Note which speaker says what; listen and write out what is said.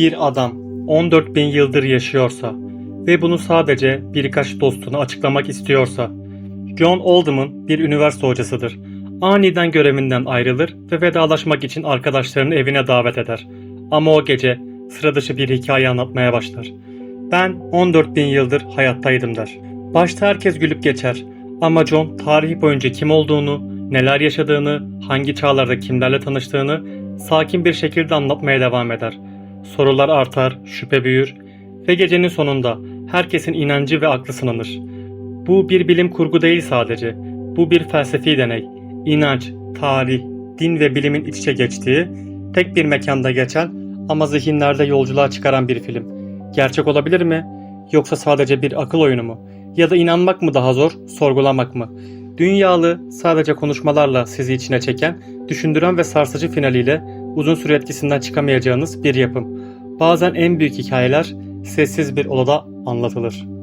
Speaker 1: Bir adam 14 bin yıldır yaşıyorsa ve bunu sadece birkaç dostuna açıklamak istiyorsa, John Oldham'ın bir üniversite hocasıdır. Aniden görevinden ayrılır ve vedalaşmak için arkadaşlarını evine davet eder. Ama o gece sıra dışı bir hikaye anlatmaya başlar. Ben 14 bin yıldır hayattaydım der. Başta herkes gülüp geçer ama John tarih boyunca kim olduğunu, neler yaşadığını, hangi çağlarda kimlerle tanıştığını sakin bir şekilde anlatmaya devam eder. Sorular artar, şüphe büyür ve gecenin sonunda herkesin inancı ve aklı sınanır. Bu bir bilim kurgu değil sadece. Bu bir felsefi deney. İnanç, tarih, din ve bilimin iç içe geçtiği, tek bir mekanda geçen ama zihinlerde yolculuğa çıkaran bir film. Gerçek olabilir mi? Yoksa sadece bir akıl oyunu mu? Ya da inanmak mı daha zor, sorgulamak mı? Dünyalı, sadece konuşmalarla sizi içine çeken, düşündüren ve sarsıcı finaliyle uzun süre etkisinden çıkamayacağınız bir yapım. Bazen en büyük hikayeler sessiz bir odada anlatılır.